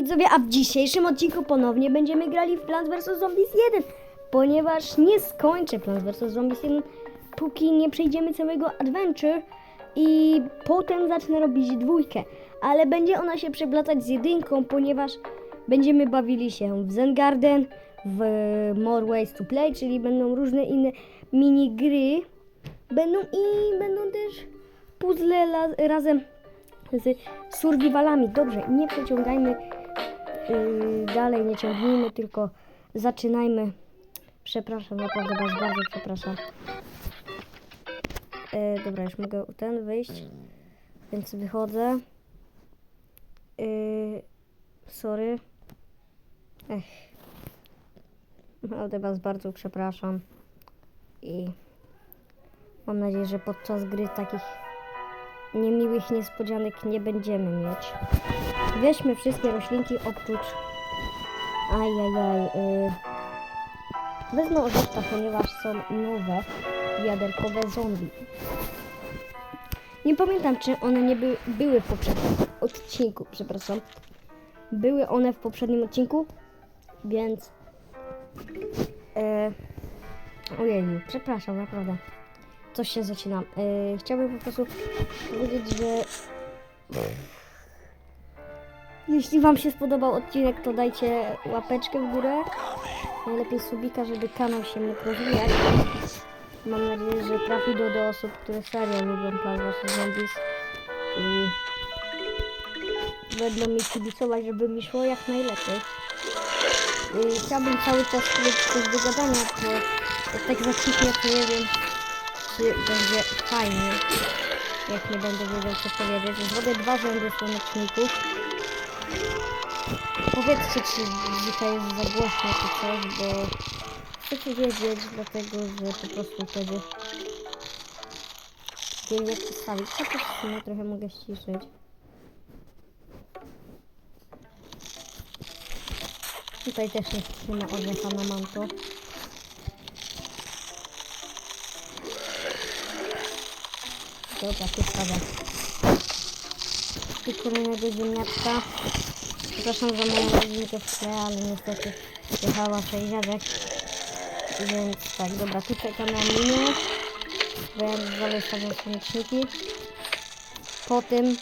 Widzowie, a w dzisiejszym odcinku ponownie będziemy grali w Plants vs. Zombies 1, ponieważ nie skończę Plants vs. Zombies 1, póki nie przejdziemy całego adventure i potem zacznę robić dwójkę, ale będzie ona się przeplatać z jedynką, ponieważ będziemy bawili się w Zen Garden, w More Ways to Play, czyli będą różne inne minigry, będą i będą też puzzle razem z survivalami. Dobrze, nie przeciągajmy dalej, nie ciągnijmy, tylko zaczynajmy. Przepraszam, naprawdę was bardzo przepraszam. E, dobra, już mogę ten wyjść, więc wychodzę. Yy, sorry. Ech. Ale was bardzo przepraszam. I mam nadzieję, że podczas gry takich niemiłych niespodzianek nie będziemy mieć. Weźmy wszystkie roślinki oprócz... Ajajaj. Y... Wezmę orzeszka, ponieważ są nowe wiaderkowe zombie. Nie pamiętam, czy one nie by, były w poprzednim odcinku, przepraszam. Były one w poprzednim odcinku, więc... E... Ojej, przepraszam, naprawdę coś się zaczyna. Yy, chciałbym po prostu powiedzieć, że jeśli Wam się spodobał odcinek, to dajcie łapeczkę w górę. Najlepiej subika, żeby kanał się mógł rozwijać. Mam nadzieję, że trafi do, do osób, które serio lubią Plants vs. Zombies i będą mi kibicować, żeby mi szło jak najlepiej. I chciałbym cały czas coś do gadania, bo jak tak zacichnie, to nie wiem, czy będzie fajnie, jak nie będę wiedział co powiedzieć. Zrobię dwa rzędy słoneczników. Powiedzcie, czy dzisiaj jest za głośno czy coś, bo chcecie wiedzieć, dlatego że po prostu wtedy wiem jak przedstawić. Chociaż w sumie trochę mogę ściszyć. Tutaj też nie, nie ma orzecha na manto. Dobra, tu spada. I kolejnego ziemniaczka. Przepraszam za moją rodzinkę w tle, ale niestety jechała sześciadek. Więc tak, dobra, tu czekam na linię. Bo ja dalej stawiam słoneczniki. Potem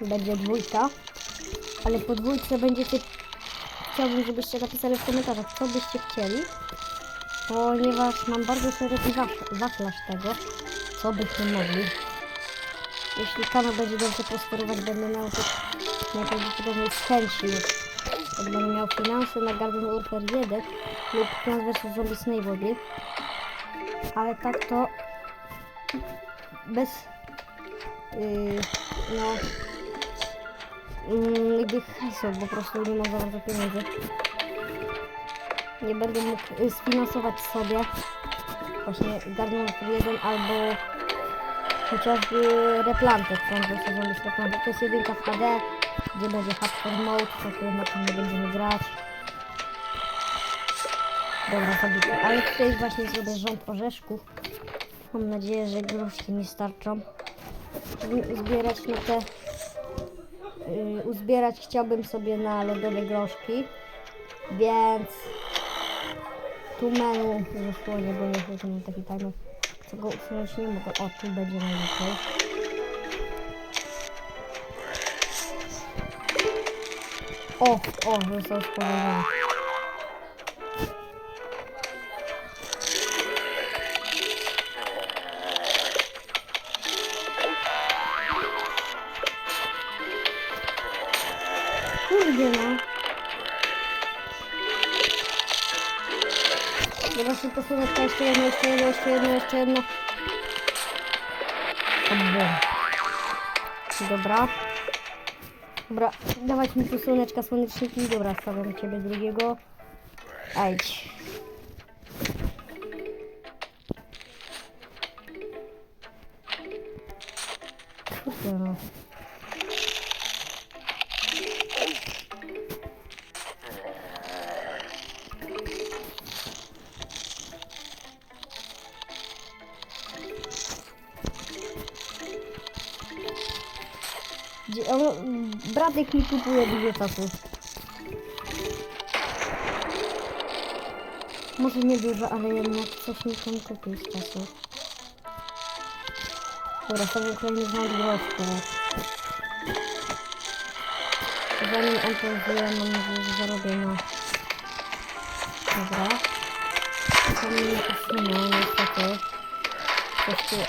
będzie dwójka. Ale po dwójce będziecie... Chciałbym, żebyście napisali w komentarzach, co byście chcieli. Ponieważ mam bardzo szeroki wach- wachlarz tego co byśmy mogli. Jeśli kanał będzie dobrze prosperować, będę miał też najprawdopodobniej z chęci, będę miał finanse na Garden Warfare 1 lub Plants vs. Zombie Snowbody. Ale tak to bez yy, no yy, jakby hajsu, po prostu nie mam za bardzo pieniędzy. Nie będę mógł y, sfinansować sobie właśnie Garden Warfare 1 albo chociażby Replanted, tam że sezon jest Replanted. To jest jedynka w HD, gdzie będzie Hardcore Mode, to na tym nie będziemy grać. Dobra, zabity. Ale tutaj właśnie zrobię rząd orzeszków. Mam nadzieję, że groszki mi starczą. Zbierać na te... Yy, uzbierać chciałbym sobie na lodowe groszki. Więc... Tu menu zasłonię, bo nie mam taki timer. Co go usunąć nie mogę. O, tu będzie najlepiej. O, o, został spowodzony. Kurde no. Dobra, szybko słoneczka, jeszcze jedno, jeszcze jedno, jeszcze jedno, jeszcze jedno. Dobra. Dobra, dawać mi tu słoneczka, słoneczniki. Dobra, stawiam ciebie drugiego. Ajdź. Bratek mi kupuje dużo czasu. Może nie dużo, ale jednak coś mi tam kupi z czasu. Dobra, sobie kolejny znajdę groszku. Zanim on to wyje, mam nadzieję, że zarobię. Dobra. To mi nie posunął, niestety.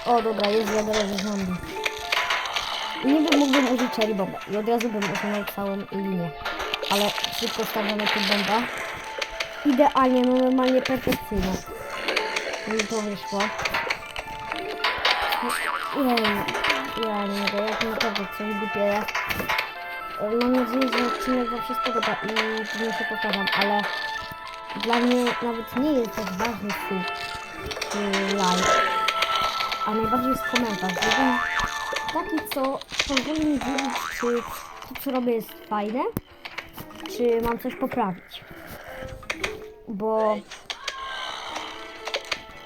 O, dobra, jest wiadomo zombie. Niby mógłbym użyć cherry bomba i od razu bym usunął całą linię. Ale szybko stawiamy tu bomba. Idealnie, no normalnie perfekcyjnie. Mi to wyszło. Ja nie mogę, jak naprawdę coś głupieje. Mam nadzieję, że odcinek Wam się spodoba i później się pokażam, ale dla mnie nawet nie jest tak ważny sub czy like, a najbardziej jest komentarz. Żebym taki, co pozwoli wiedzieć, czy to, co robię jest fajne, czy mam coś poprawić. Bo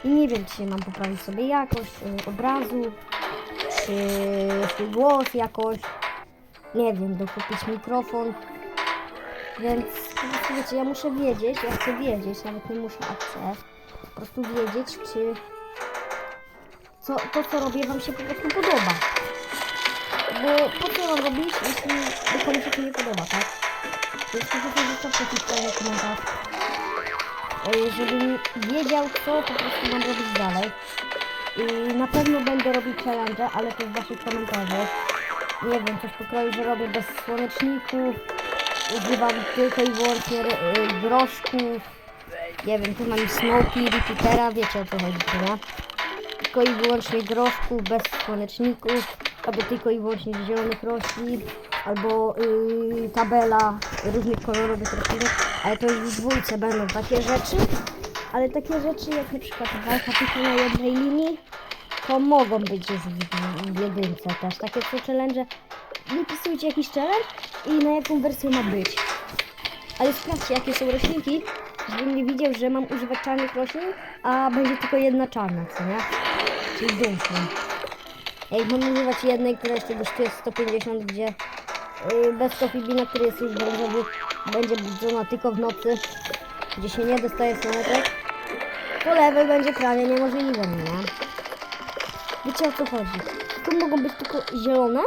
nie wiem, czy mam poprawić sobie jakość y, obrazu, czy głos jakoś. Nie wiem, dokupić mikrofon. Więc wiecie, ja muszę wiedzieć, ja chcę wiedzieć, nawet nie muszę, a chcę po prostu wiedzieć, czy co, to, co robię, Wam się po prostu podoba. Bo po co mam robić, jeśli do komuś się to nie podoba, tak? Więc po prostu zostawcie jakiś fajny komentarz. e, Żebym wiedział, co po prostu mam robić dalej. I na pewno będę robić challenge, ale to w waszych komentarzach. Nie wiem, coś pokroju, że robię bez słoneczników. Używam tylko i wyłącznie e, groszków. Nie wiem, tu mam Smoky, Repeatera, wiecie o co chodzi, nie? Tylko i wyłącznie groszków, bez słoneczników, albo tylko i wyłącznie zielonych roślin, albo yy, tabela różnych kolorowych roślin, ale to już w dwójce będą takie rzeczy, ale takie rzeczy jak na przykład walka tylko na jednej linii, to mogą być w, w jedynce też. Takie co challenge, wypisujcie jakiś challenge i na jaką wersję ma być. Ale sprawdźcie jakie są roślinki, żebym nie widział, że mam używać czarnych roślin, a będzie tylko jedna czarna, co nie? Czyli dumflin. Jak mam używać jednej, która jeszcze kosztuje 150, gdzie yy, bez kofibina, który jest już brązowy, będzie budzona tylko w nocy, gdzie się nie dostaje słoneczek, to level będzie prawie niemożliwy, nie? Wiecie o co chodzi? Tu mogą być tylko zielone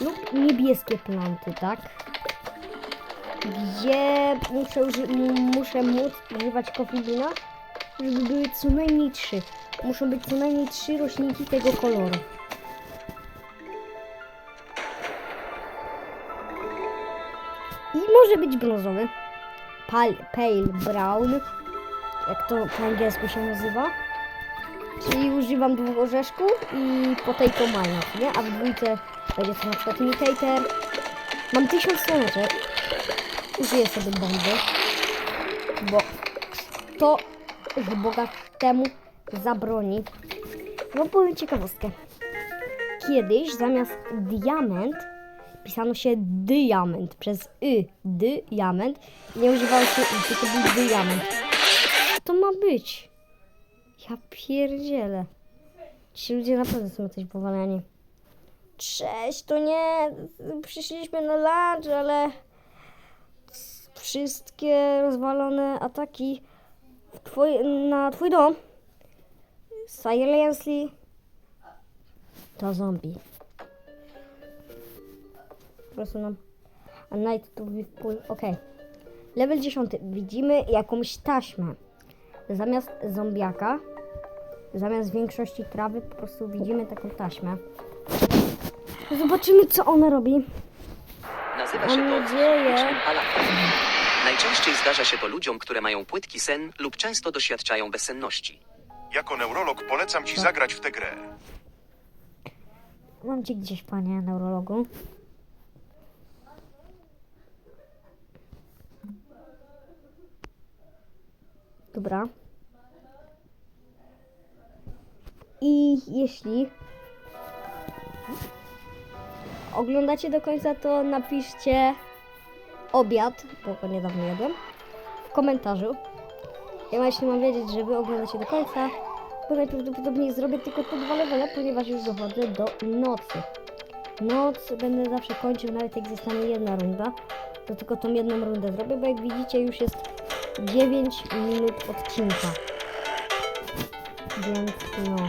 lub niebieskie planty, tak? Gdzie muszę, muszę móc używać kofibina, żeby były co najmniej trzy. Muszą być co najmniej trzy roślinki tego koloru. I może być brązowy. Pal, pale brown, jak to po angielsku się nazywa. Czyli używam dwóch orzeszków i potato mine, nie? A w dwójce będzie to na przykład imitator. Mam tysiąc słoneczek. Użyję sobie bomby. Bo to że Boga temu zabroni. No powiem ciekawostkę. Kiedyś zamiast diament pisano się diament przez y. Diament. Nie używało się y, tylko był diament. To ma być? Ja pierdzielę. Ci ludzie naprawdę są coś powaleni. Cześć, to nie. Przyszliśmy na lunch, ale wszystkie rozwalone ataki twój, na twój dom silently to zombie. Po prostu nam a night to be full. Okej. Level 10. Widzimy jakąś taśmę. Zamiast zombiaka, zamiast większości trawy, po prostu widzimy taką taśmę. Zobaczymy, co ona robi. Nazywa się Mam to nadzieję. Najczęściej zdarza się to ludziom, które mają płytki sen lub często doświadczają bezsenności. Jako neurolog polecam ci zagrać w tę grę. Mam cię gdzieś, panie neurologu. Dobra. I jeśli oglądacie do końca, to napiszcie obiad, bo go niedawno jadłem, w komentarzu. Ja właśnie mam wiedzieć, że wy oglądacie do końca, bo najprawdopodobniej zrobię tylko te dwa levele, ponieważ już dochodzę do nocy. noc będę zawsze kończył, nawet jak zostanie jedna runda, to tylko tą jedną rundę zrobię, bo jak widzicie już jest 9 minut odcinka. Więc no.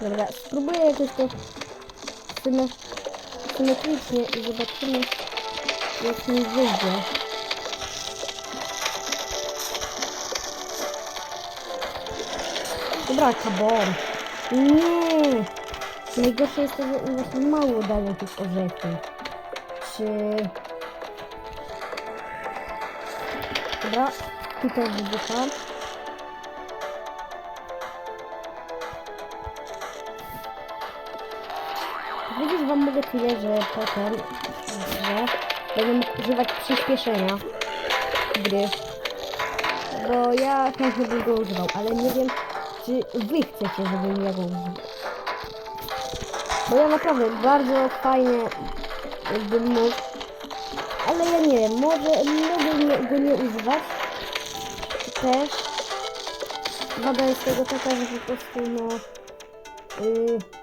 Dobra, spróbuję jakoś to syme, symetrycznie i zobaczymy jak mi wyjdzie. Dobra, kabom. Nie! Najgorsze jest to, że właśnie mało dają tych orzechów. Czy... Dobra, tutaj wybucha. Powiedzieć wam mogę tyle, że potem, że będę mógł używać przyspieszenia gry. Bo ja chętnie bym go używał, ale nie wiem, czy wy chcecie, żebym ja go używał. Bo ja naprawdę bardzo fajnie bym mógł, ale ja nie wiem, może mogę go nie używać. Też wada jest tego taka, że po prostu no... Yy,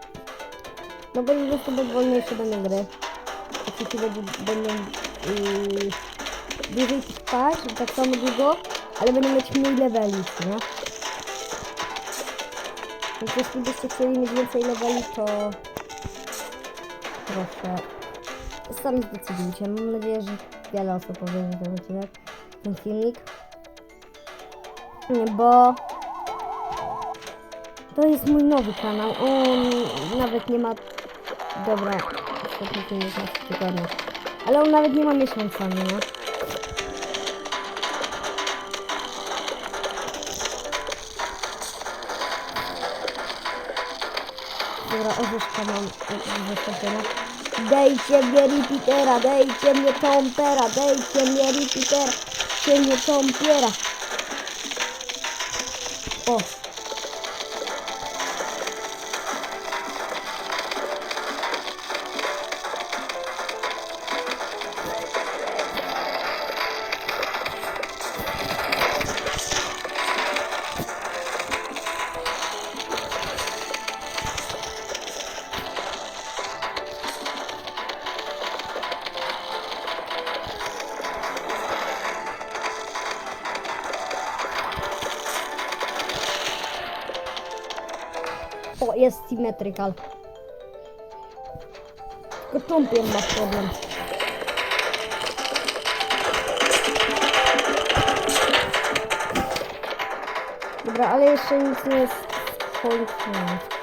no bo po prostu wolniejsze będą gry. Oczywiście będą yy, dłużej trwać, tak samo długo, ale będą mieć mniej leveli, nie? Więc jeśli byście chcieli mieć więcej leveli, to proszę. Sami zdecydujcie. Mam nadzieję, że wiele osób obejrzy ten odcinek, ten filmik. Bo to jest mój nowy kanał. On nawet nie ma. Dobra, ostatni filmik na tygodnia. Ale on nawet nie ma miesiąca, nie? Dobra, orzeszka mam wystawione. Dejcie mnie repeatera, dejcie mnie tompera, dejcie mnie repeatera, dejcie mnie tompiera. O, jest symmetrical. Tylko czumpier ma problem. Dobra, ale jeszcze nic nie jest skończone.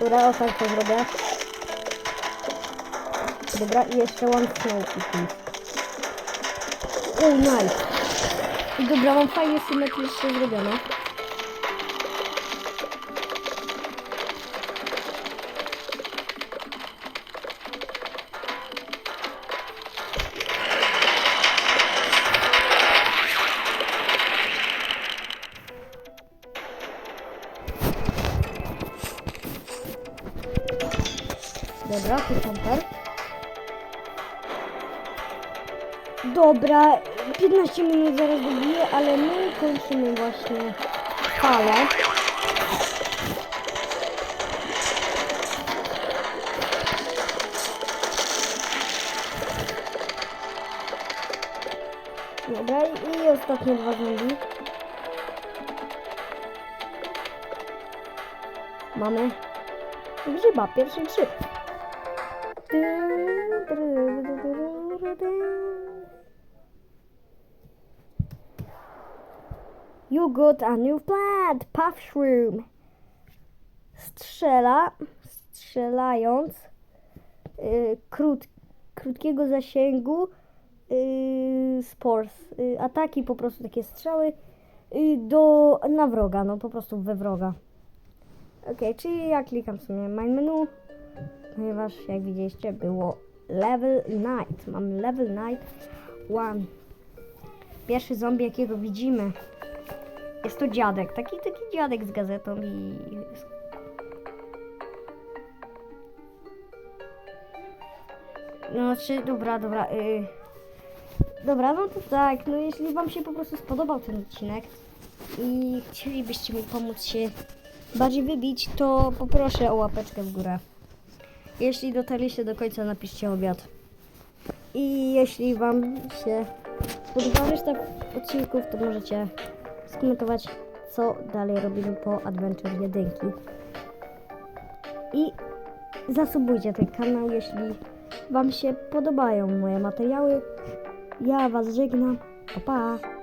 Dobra, o tak to zrobię. Dobra, i jeszcze one snow. Oh, nice. Dobra, mam fajnie symetrycznie zrobione. Dobra, tu komper. Dobra, 15 minut zaraz dobiję, ale my kończymy właśnie falę. Dobra, i ostatnie dwa zombie. Mamy grzyba, pierwszy grzyb. You got a new plant, puff shroom. Strzela, strzelając y, krót, krótkiego zasięgu y, spores. Y, ataki, po prostu takie strzały y, do, na wroga, no po prostu we wroga. Ok, czyli ja klikam sobie main menu, ponieważ jak widzieliście było level night. Mamy level night one. Pierwszy zombie jakiego widzimy jest to dziadek, taki taki dziadek z gazetą i no czy dobra, dobra y... dobra, no to tak, no jeśli wam się po prostu spodobał ten odcinek i chcielibyście mi pomóc się bardziej wybić, to poproszę o łapeczkę w górę. Jeśli dotarliście do końca, napiszcie obiad. I jeśli Wam się podoba reszta odcinków, to możecie skomentować, co dalej robimy po Adventure 1. I zasubujcie ten kanał, jeśli Wam się podobają moje materiały. Ja Was żegnam. Pa, pa.